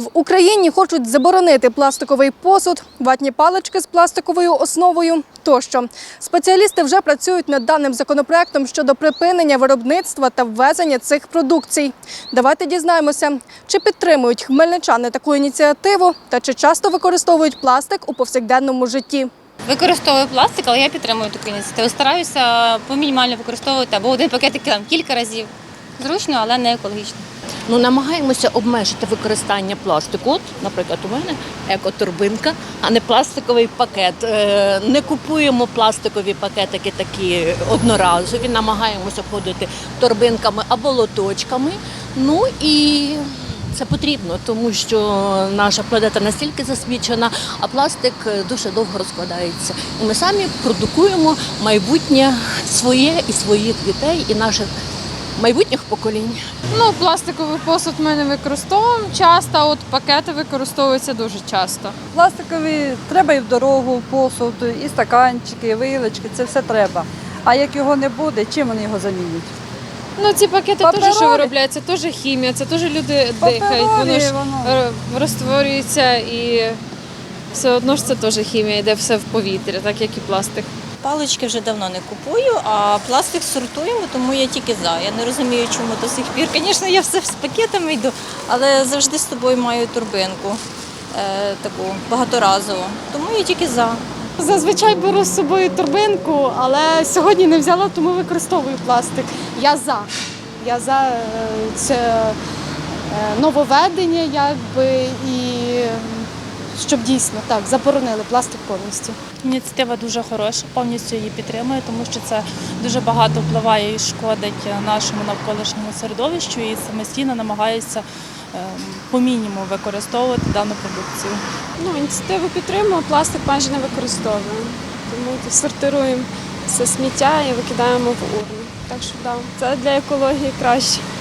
В Україні хочуть заборонити пластиковий посуд, ватні палички з пластиковою основою тощо. Спеціалісти вже працюють над даним законопроектом щодо припинення виробництва та ввезення цих продукцій. Давайте дізнаємося, чи підтримують хмельничани таку ініціативу та чи часто використовують пластик у повсякденному житті. Використовую пластик, але я підтримую таку ініціативу. Стараюся помінімально використовувати або один пакетик кілька разів. Зручно, але не екологічно. Ну, намагаємося обмежити використання пластику. От, наприклад, у мене екоторбинка, а не пластиковий пакет. Е, Не купуємо пластикові пакетики такі одноразові, намагаємося ходити торбинками або лоточками. Ну і це потрібно, тому що наша планета настільки засмічена, а пластик дуже довго розкладається. І ми самі продукуємо майбутнє своє і своїх дітей, і наших майбутніх поколінь. Ну, пластиковий посуд ми не використовуємо часто, а от пакети використовуються дуже часто. Пластикові треба і в дорогу, в посуд, і стаканчики, і вилочки, це все треба. А як його не буде, чим вони його замінять? Ну, ці пакети Паперові. теж що виробляються, теж хімія, це теж люди дихають, воно ж воно. е, розтворюється і все одно ж це теж хімія, йде все в повітря, так як і пластик. Палички вже давно не купую, а пластик сортуємо, тому я тільки за. Я не розумію, чому до сих пір. Звісно, я все з пакетами йду, але завжди з собою маю турбинку е, таку багаторазову. Тому я тільки за. Зазвичай беру з собою торбинку, але сьогодні не взяла, тому використовую пластик. Я за. Я за е, це е, нововведення, якби і щоб дійсно так заборонили пластик повністю. Ініціатива дуже хороша, повністю її підтримую, тому що це дуже багато впливає і шкодить нашому навколишньому середовищу і самостійно намагаюся ем, по мінімуму використовувати дану продукцію. Ну, ініціативу підтримую, пластик майже не використовуємо. Тому сортируємо все сміття і викидаємо в урну. Так що да, це для екології краще.